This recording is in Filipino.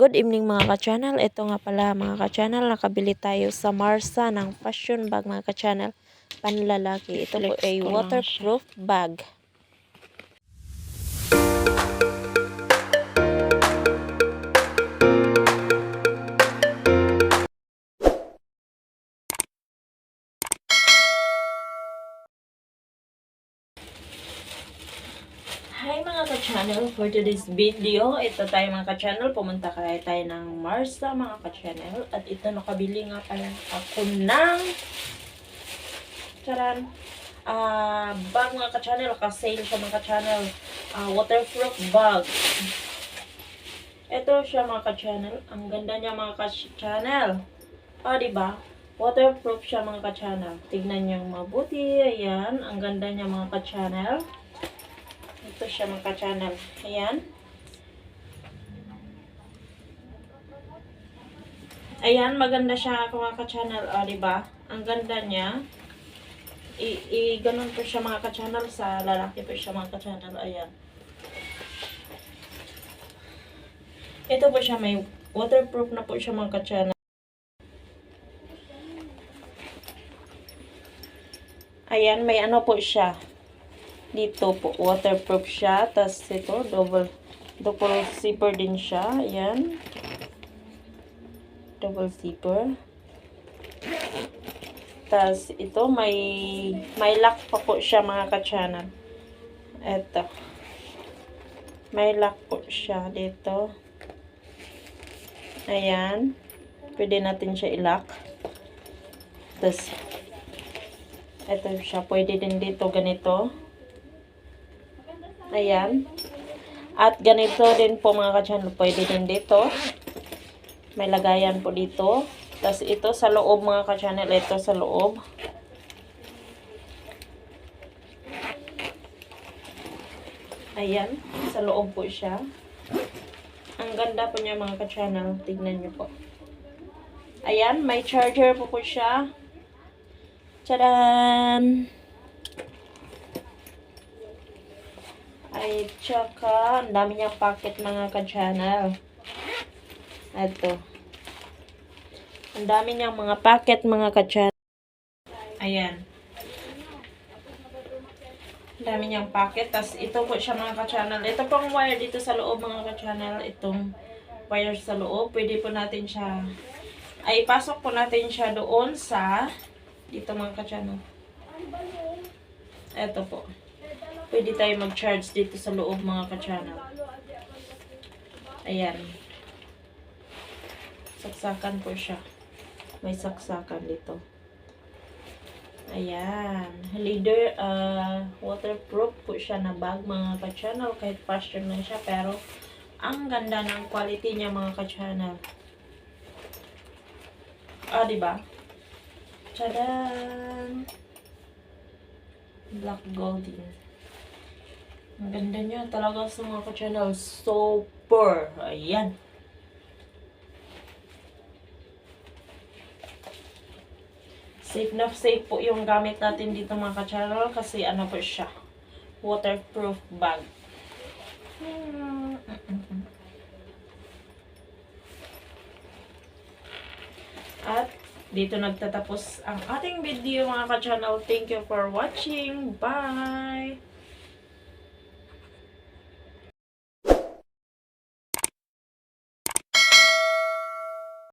Good evening mga ka-channel. Ito nga pala mga ka-channel, nakabili tayo sa Marsa ng fashion bag mga ka-channel. Panlalaki. Ito po ay waterproof bag. Hi mga ka-channel, for today's video, ito tayo mga ka-channel, pumunta kaya tayo ng Marsa mga ka-channel, at ito nakabili nga pala ako ng charan, ah bag mga ka-channel, ka-sale siya mga ka-channel, ah, waterproof bag. Ito siya mga ka-channel, ang ganda niya mga ka-channel. Ah, di ba? Waterproof siya mga ka-channel. Tignan niyo mabuti, ayan, ang ganda niya mga ka-channel. Ito siya mga ka-channel. Ayan. Ayan, maganda siya mga ka-channel. O, di ba? Ang ganda niya. I, i ganun po siya mga ka-channel. Sa lalaki po siya mga ka-channel. Ayan. Ito po siya. May waterproof na po siya mga ka-channel. Ayan, may ano po siya dito po waterproof siya tapos ito double double zipper din siya ayan. Double zipper. Tapos ito may may lock pa po siya mga ka-channel eto. May lock po siya dito. Ayan. Pwede natin siya i-lock. Tapos ito siya pwede din dito ganito Ayan. At ganito din po mga ka-channel. Pwede din dito. May lagayan po dito. Tapos ito sa loob mga ka-channel. Ito sa loob. Ayan. Sa loob po siya. Ang ganda po niya mga ka-channel. Tignan niyo po. Ayan. May charger po po siya. Tadaan! Ay, tsaka, ang dami niyang packet mga ka-channel. Ito. Ang dami niyang mga packet mga ka-channel. Ayan. Ang dami niyang packet. Tapos, ito po siya mga ka-channel. Ito pong wire dito sa loob mga ka-channel. Itong wire sa loob. Pwede po natin siya, ay, pasok po natin siya doon sa, dito mga ka-channel. Ito po pwede tayo mag-charge dito sa loob mga ka-channel. Ayan. Saksakan po siya. May saksakan dito. Ayan. Leader, uh, waterproof po siya na bag mga ka-channel. Kahit fashion na siya. Pero, ang ganda ng quality niya mga ka-channel. Ah, diba? Tadaan! Black golden. Ang ganda niya talaga sa mga ka-channel. Super. Ayan. Safe na safe po yung gamit natin dito mga ka-channel kasi ano po siya. Waterproof bag. At dito nagtatapos ang ating video mga ka-channel. Thank you for watching. Bye!